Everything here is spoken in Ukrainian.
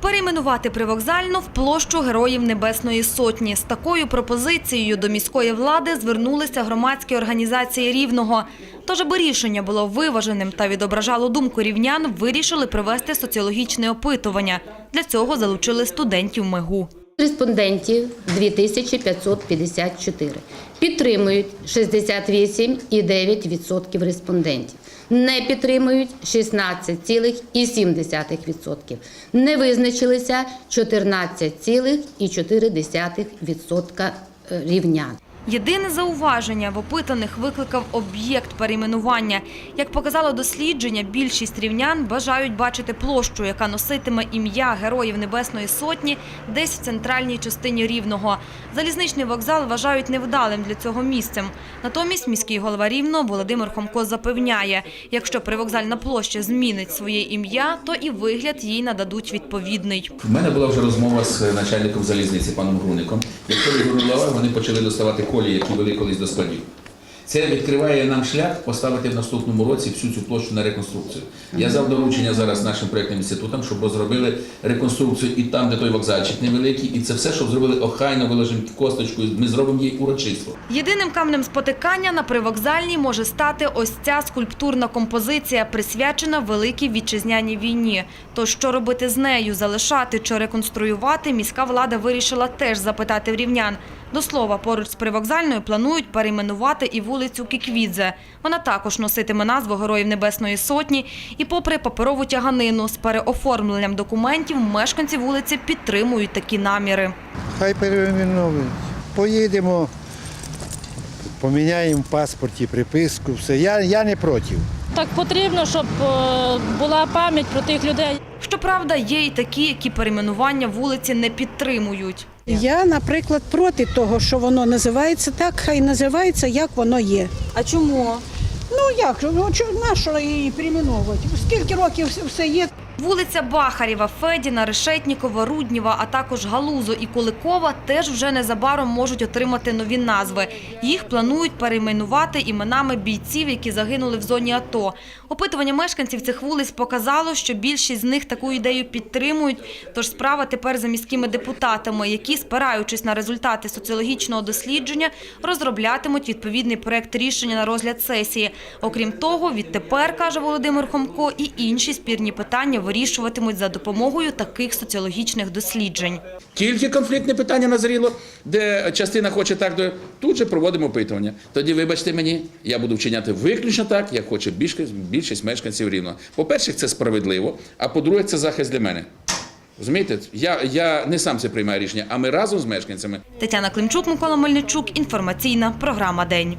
Перейменувати привокзальну в площу Героїв Небесної Сотні. З такою пропозицією до міської влади звернулися громадські організації Рівного. Тож, аби рішення було виваженим та відображало думку рівнян, вирішили провести соціологічне опитування. Для цього залучили студентів МЕГУ. Респондентів 2554. Підтримують 68,9% респондентів. Не підтримують 16,7%. Не визначилися 14,4% рівнян. Єдине зауваження в опитаних викликав об'єкт перейменування. Як показало дослідження, більшість рівнян бажають бачити площу, яка носитиме ім'я Героїв Небесної Сотні десь в центральній частині Рівного. Залізничний вокзал вважають невдалим для цього місцем. Натомість міський голова Рівного Володимир Хомко запевняє, якщо привокзальна площа змінить своє ім'я, то і вигляд їй нададуть відповідний. У мене була вже розмова з начальником залізниці паном Груником. Якщо звернули вони почали доставати колії, які вели колись до складів. Це відкриває нам шлях поставити в наступному році всю цю площу на реконструкцію. Я дав доручення зараз нашим проєктним інститутам, щоб розробили реконструкцію і там, де той вокзальчик невеликий, і це все, щоб зробили охайно, виложимо косточкою. Ми зробимо їй урочисто. Єдиним камнем спотикання на привокзальній може стати ось ця скульптурна композиція, присвячена Великій Вітчизняній війні. То що робити з нею, залишати чи реконструювати, міська влада вирішила теж запитати в рівнян. До слова, поруч з привокзальною планують перейменувати і вулицю Кіквідзе. Вона також носитиме назву Героїв Небесної Сотні. І попри паперову тяганину з переоформленням документів, мешканці вулиці підтримують такі наміри. Хай перейменують. Поїдемо, поміняємо в паспорті приписку, все. Я, я не проти. Так потрібно, щоб е, була пам'ять про тих людей. Щоправда, є й такі, які перейменування вулиці не підтримують. Я, наприклад, проти того, що воно називається так, хай називається, як воно є. А чому? Ну як, ну чо- на що її перейменовувати? Скільки років все є? Вулиця Бахарєва, Федіна, Решетнікова, Руднєва, а також Галузо і Куликова теж вже незабаром можуть отримати нові назви. Їх планують перейменувати іменами бійців, які загинули в зоні АТО. Опитування мешканців цих вулиць показало, що більшість з них таку ідею підтримують. Тож справа тепер за міськими депутатами, які, спираючись на результати соціологічного дослідження, розроблятимуть відповідний проект рішення на розгляд сесії. Окрім того, відтепер, каже Володимир Хомко, і інші спірні питання вирішуватимуть за допомогою таких соціологічних досліджень. Тільки конфліктне питання назріло, де частина хоче так, то тут же проводимо опитування. Тоді, вибачте мені, я буду вчиняти виключно так, як хоче більшість, більшість мешканців рівно. По-перше, це справедливо, а по-друге, це захист для мене. Розумієте? Я, я не сам це приймаю рішення, а ми разом з мешканцями Тетяна Климчук, Микола Мельничук. Інформаційна програма День.